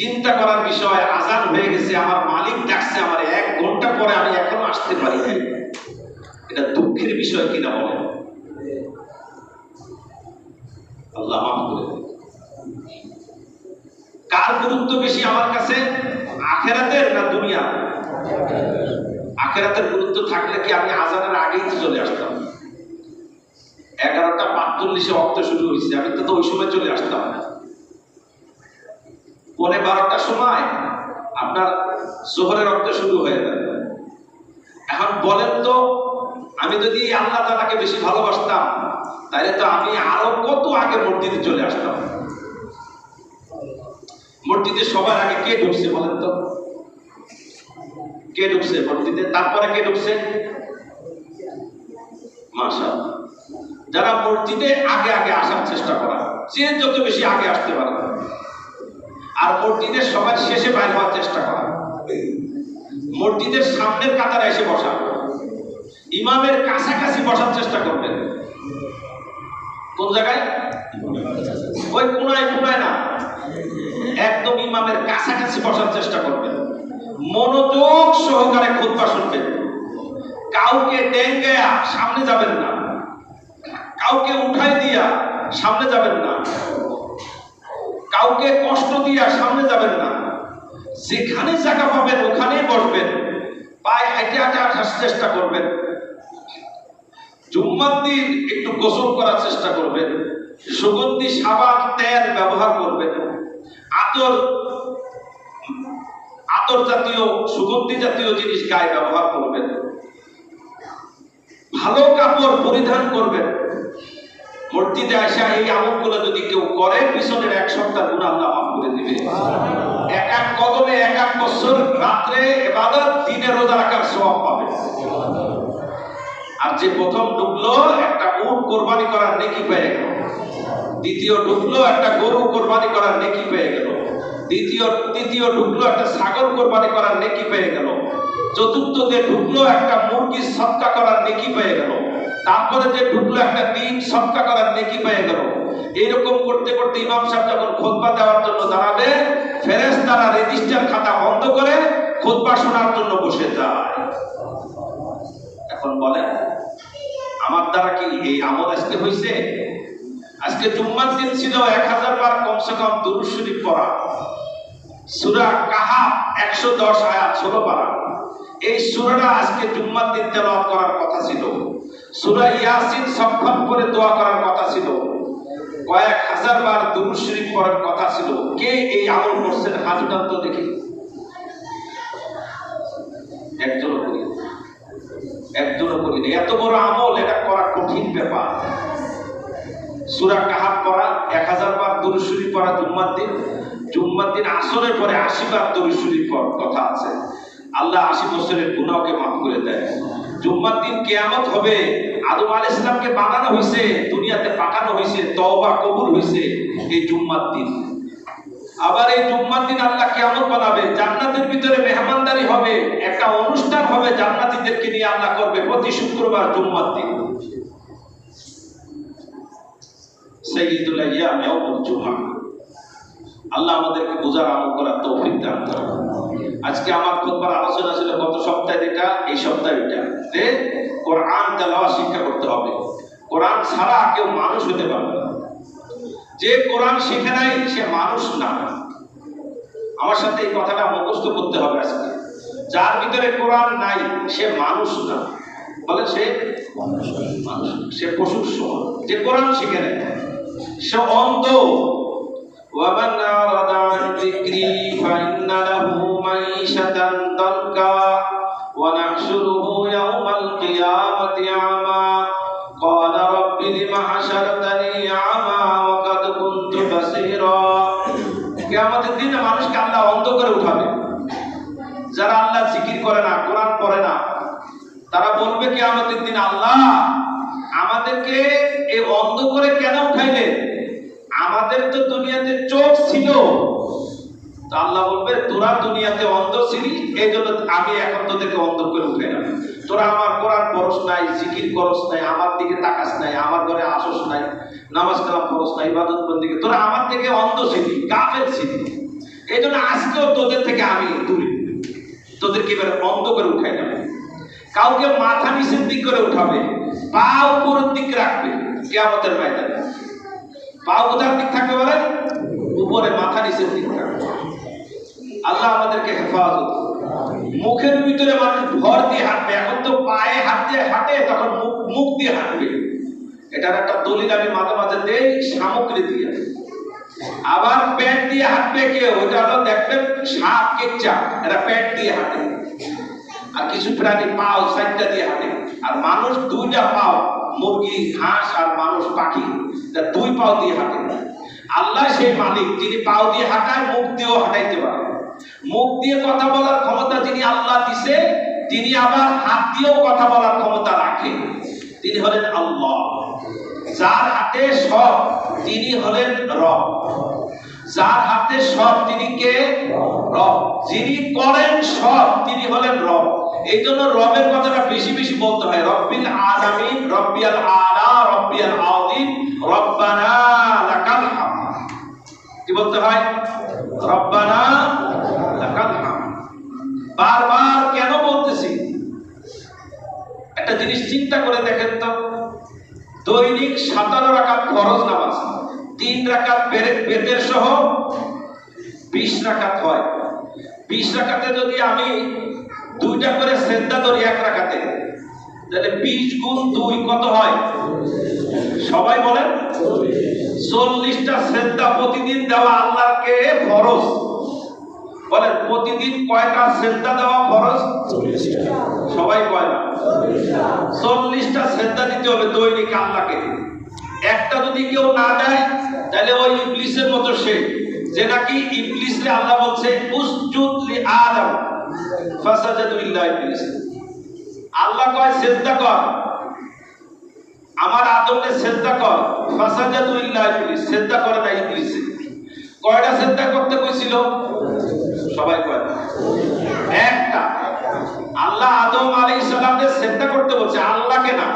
চিন্তা করার বিষয় আজান হয়ে গেছে, আমার মালিক ডাকছে আমার, এক ঘণ্টা পরে আমি এখনও আসতে পারি এটা দুঃখের বিষয় কিনা বলেন? আল্লাহ করে গুরুত্ব বেশি আমার কাছে, আখেরাতের না দুনিয়া আখেরাতের গুরুত্ব থাকলে কি আমি আজানের আগেই চলে আসতাম? এগারোটা পাঁচচল্লিশে অক্ত শুরু হয়েছে, আমি তো ওই সময় চলে আসতাম পরে বারোটার সময় আপনার জোহরের রক্ত শুরু হয়ে যাবে এখন বলেন তো, আমি যদি আল্লাহ তালাকে বেশি ভালোবাসতাম তাহলে তো আমি আরও কত আগে মসজিদে চলে আসতাম। মসজিদে সবার আগে কে ঢুকছে বলেন তো? কে ঢুকছে মসজিদে? তারপরে কে ঢুকছে? মাশা যারা মসজিদে আগে আগে আসার চেষ্টা করা, যে যত বেশি আগে আসতে পারে আর মসজিদের সবার শেষে বাইর হওয়ার চেষ্টা করা। মসজিদের সামনের কাতারে এসে বসা। ইমামের কাছাকাছি বসার চেষ্টা করবেন। কোন জায়গায়? ওই কোনায় কোনায় না। একদম ইমামের কাছাকাছি বসার চেষ্টা করবেন। মনোযোগ সহকারে খুতবা শুনবেন। কাউকে ডেঙ্গায়া সামনে যাবেন না। কাউকে উঠাই দিয়া সামনে যাবেন না। কাউকে কষ্ট দিয়া সামনে যাবেন না। যেখানে জায়গা পাবেন, ওখানেই বসবেন। পায়ে হাঁটে হাঁটে আসার চেষ্টা করবেন। জুম্মার দিন একটু গোসল করার চেষ্টা করবেন। সুগন্ধি, সাবান, তেল ব্যবহার করবেন। আতর আতর জাতীয়, সুগন্ধি জাতীয় জিনিস গায়ে ব্যবহার করবেন। ভালো কাপড় পরিধান করবেন। মসজিদে আসা এই আমলগুলো যদি কেউ করে, পিছনের এক সপ্তাহ গুণ আল্লাহ মাফ করে দিবে। এক এক কদমে এক এক বছর রাত্রে এবাদত, দিনে রোজা রাখার সব পাবে। আর যে প্রথম ঢুকলো একটা উট কোরবানি করার নেকি পেয়ে গেল। দ্বিতীয় ঢুকলো একটা গরু কোরবানি করার নেকি পেয়ে গেল। দ্বিতীয়, তৃতীয় ঢুকলো একটা ছাগল কোরবানি করার নেকি পেয়ে গেল। চতুর্থ যে ঢুকলো একটা মুরগি সৎকা করার নেকি পেয়ে গেল। তারপরে যে ঢুকলো একটা ডিম সৎকা করার নেকি পেয়ে গেল। এইরকম করতে করতে ইমাম সাহেব যখন খোদবা দেওয়ার জন্য দাঁড়াবে ফেরেস তারা রেজিস্টার খাতা বন্ধ করে খোদবা শোনার জন্য বসে যায়। এখন বলেন, আমার দ্বারা কি এই আমল আজকে হয়েছে আজকে জুম্মার দিন ছিল এক হাজার বার কমসে কম দুরুদ শরীফ পড়া। সুরা কাহা একশো দশ আয়াত, ষোলো পারা। এই সুরাটা আজকে জুম্মার দিন তেলাওয়াত করার কথা ছিল। সুরা ইয়াসিন সক্ষম করে দোয়া করার কথা ছিল। কয়েক হাজার বার দুরুদ শরীফ কথা ছিল। কে এই আমল করছেন? হাত তো দেখি। করি একজনও করিনি। এত বড় আমল, এটা করা কঠিন ব্যাপার। সুরা কাহাব পড়া, এক হাজার বার দরুশুরি পড়া জুম্মার দিন। জুম্মার দিন আসরের পরে আশি বার দরুশুরি পর কথা আছে। আল্লাহ আশি বছরের গুণাকে মাফ করে দেয়। জুম্মার দিন কেয়ামত হবে, আদম আল ইসলামকে বানানো হয়েছে, দুনিয়াতে পাঠানো হয়েছে, তওবা কবুল হয়েছে এই জুম্মার দিন। আবার এই জুম্মার দিন আল্লাহ কেমন বানাবে, জান্নাতের ভিতরে মেহমানদারি হবে, একটা অনুষ্ঠান হবে জান্নাতীদেরকে নিয়ে আল্লাহ করবে প্রতি শুক্রবার জুম্মার দিন। আল্লাহ আমাদেরকে বোঝার আমল করার তৌফিক দান করুন। আজকে আমার খুতবার আলোচনা ছিল গত সপ্তাহে এটা এই সপ্তাহে এটা। যে কোরআন তেলাওয়াত শিক্ষা করতে হবে। কোরআন ছাড়া কেউ মানুষ হতে পারবে না। যে কোরআন শিখে নাই, সে মানুষ না। আমার সাথে এই কথাটা মুখস্থ করতে হবে আজকে। যার ভিতরে কোরআন নাই, সে মানুষ না। বলে সে মানুষ সে পশুর সমান। যে কোরআন শিখে নেয় সে অন্ধ। ومن أعرض عن ذكري فإن له معيشة ضنكا ونحشره يوم القيامة أعمى قال رب لم حشرتني أعمى وقد كنت بصيرا কিয়ামতের দিনে মানুষকে আল্লাহ অন্ধ করে উঠাবে যারা আল্লাহ জিকির করে না কোরআন পড়ে না তারা বলবে কি আমাদের দিন আল্লাহ আমাদেরকে তোরা অন্ধ ছিলি এই জন্য আমি এখন তোদেরকে অন্ধ করে উঠে না তোরা আমার কোরআন পরশ নাই, জিকির করস নাই, আমার দিকে তাকাস নাই, আমার ঘরে আসস নাই, নামাজ কালাম পরশ নাই, ইবাদত বন্দিকে তোরা আমার থেকে অন্ধ ছিলি, কাফের ছিলি। এই জন্য আজকেও তোদের থেকে আমি দূরে। তোদেরকে এবারে বন্ধ করে উঠাই যাবে কাউকে মাথা নিচের দিক করে উঠাবে পা উপরের দিক রাখবে, কেয়ামতের ময়দানে। পা কোথার দিক থাকবে বলেন? উপরে মাথা নিচের দিক থাকবে। আল্লাহ আমাদেরকে হেফাজত মুখের ভিতরে মানুষ ভর দিয়ে হাঁটবে, এখন তো পায়ে দিয়ে হাঁটে তখন মুখ মুখ দিয়ে হাঁটবে। এটার একটা দলিল আমি মাঝে মাঝে দেই, সামগ্রী দিয়ে। আবার পেট দিয়ে হাঁটবে কেউ ওটা হলো দেখবেন সাপ কেচ্চা, এরা পেট দিয়ে হাঁটে। আর কিছু প্রাণী পাও চারটা দিয়ে হাঁটে। আর মানুষ দুইটা পাও, মুরগি, হাঁস আর মানুষ পাখি দুই পাও দিয়ে হাঁটে। আল্লাহ সেই মালিক, যিনি পাও দিয়ে হাঁটায়, মুখ দিয়েও হাঁটাইতে পারে। মুখ দিয়ে কথা বলার ক্ষমতা যিনি আল্লাহ দিছে, তিনি আবার হাত দিয়েও কথা বলার ক্ষমতা রাখেন তিনি হলেন আল্লাহ। যার হাতে সব, তিনি হলেন রব। যার হাতে সব, তিনি কে? রব। যিনি করেন সব, তিনি হলেন রব। এই জন্য রবের কথাটা বেশি বেশি বলতে হয়। রব্বিল আলামিন, রব্বিয়াল আলা, রব্বিয়াল আযীম রব্বানা লাকাল হামদ। কি বলতে হয়? রব্বানা লাকাল হামদ বারবার কেন বলতেছি একটা জিনিস চিন্তা করে দেখেন তো, দৈনিক সাতারো রাকাত ফরজ নামাজ, তিন রাকাত বেতের সহ বিশ রাকাত হয়। বিশ রাকাতে যদি আমি দুইটা করে সেদ্ধা ধরি এক রাখাতে তাহলে বিশ গুণ দুই কত হয়? সবাই বলেন, চল্লিশটা সেদ্ধা প্রতিদিন দেওয়া আল্লাহকে ফরজ। বলেন, প্রতিদিন কয়টা সেদ্ধা দেওয়া ফরজ? চল্লিশটা শ্রদ্ধা দিতে হবে দৈনিক আল্লাহকে। একটা যদি কেউ না দেয়, তাহলে ওই ইবলিসের মতো সে। যে নাকি ইবলিসে আল্লাহ বলছে আল্লাহ কয়, শ্রদ্ধা কর। আমার আদমকে শ্রদ্ধা কর। ফাসাজাদু ইল্লা শ্রদ্ধা করে না ইবলিসে। কয়টা শ্রদ্ধা করতে কইছিল সবাই কয় একটা। আল্লাহ আদম আলাইহিস সালামকে শ্রদ্ধা করতে বলছে, আল্লাহকে না।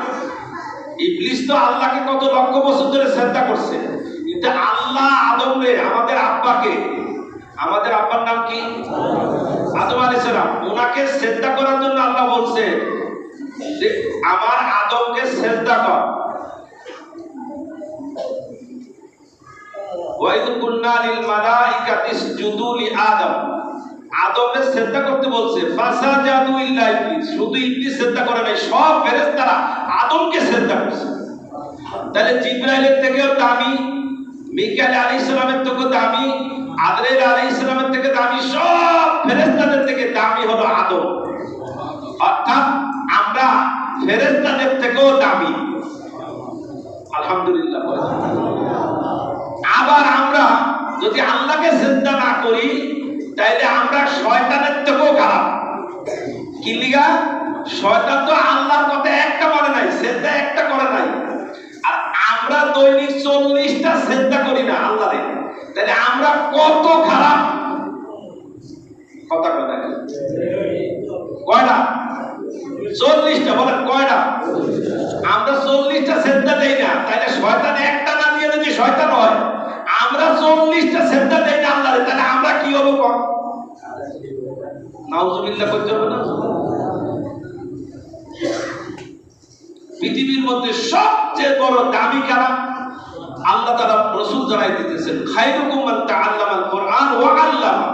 ইবলিস তো আল্লাহকে কত লক্ষ বছর ধরে শ্রদ্ধা করছে। কিন্তু আল্লাহ আদম রে আমাদের আব্বাকে, আমাদের আব্বার নাম কি? আদম আলাইহিস সালাম। ওনাকে শ্রদ্ধা করার জন্য আল্লাহ বলছে যে, আমার আদমকে শ্রদ্ধা কর। ওয়াইদ কুন্না লিল মালাইকাতি ইসজুদু লি আদম। আদমকে শ্রদ্ধা করতে বলছে, ফাসাজাদু ইল্লা ইবলিস। শুধু ইবলিস শ্রদ্ধা করে নাই, সব ফেরেশতারা আদমকে শ্রদ্ধা করছে। তাহলে জিব্রাইলের থেকেও দামি, মিকাইল আলাইহিস সালামের থেকেও দামি আদরেল আলাইহিস সালামের থেকে দামি, সব ফেরেশতাদের থেকে দামি হলো আদম। অর্থাৎ আমরা ফেরেশতাদের থেকেও দামি। আলহামদুলিল্লাহ আবার আমরা যদি আল্লাহকে শ্রদ্ধা না করি তাইলে আমরা শয়তানের থেকেও খারাপ। কি লিগা? শয়তান তো আল্লাহর কথা একটা করে নাই শ্রদ্ধা একটা করে নাই। আর আমরা দৈনিক চল্লিশটা শ্রদ্ধা করি না আল্লাহরে। তাহলে আমরা কত খারাপ? কথা কথা কয়টা? চল্লিশটা, বলেন কয়টা? আমরা চল্লিশটা শ্রদ্ধা দেই না তাহলে শয়তান একটা না দিয়ে যদি শয়তান হয়, আমরা চল্লিশটা শ্রদ্ধা দেই না আল্লাহরে তাহলে আমরা কি হব কম নাউজুবিল্লাহ করতে হবে না? পৃথিবীর মধ্যে সবচেয়ে বড় দামি কারা আল্লাহ তাআলা রাসূল জানাই দিতেছেন, খায়রুকুম মান তাআল্লামাল কোরআন ওয়া আল্লামা।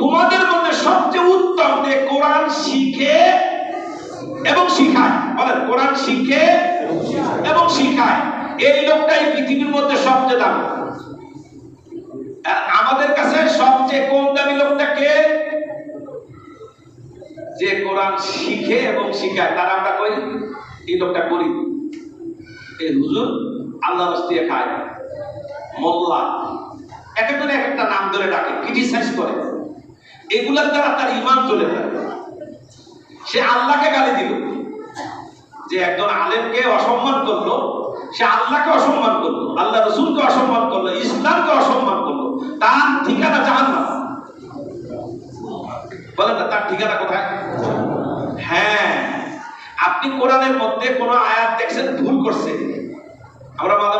তোমাদের মধ্যে সবচেয়ে উত্তম যে কোরআন শিখে এবং শিখায়, বলেন, কোরআন শিখে এবং শিখায়, এই লোকটাই পৃথিবীর মধ্যে সবচেয়ে দামি। আমাদের কাছে সবচেয়ে কম দামি লোকটা কে যে কোরআন শিখে এবং শিখায়, তারা আমরা কই? এই লোকটা গরিব। এই হুজুর আল্লাহ রস্তিয়ে খায় মোল্লা। এক একজন এক একটা নাম ধরে ডাকে ক্রিটিসাইজ করে। এগুলার দ্বারা তার ইমান চলে যায়। সে আল্লাহকে গালি দিল। যে একজন আলেমকে অসম্মান করল, সে আল্লাহকে অসম্মান করল, আল্লাহ রসুলকে অসম্মান করল, ইসলামকে অসম্মান করল, তার ঠিকানা জাহান্নাম। বলেন না, তার ঠিকানা কোথায়? আপনি কোরআনের মধ্যে কোনো আয়াত দেখছেন ভুল করছে। আমরা মাঝে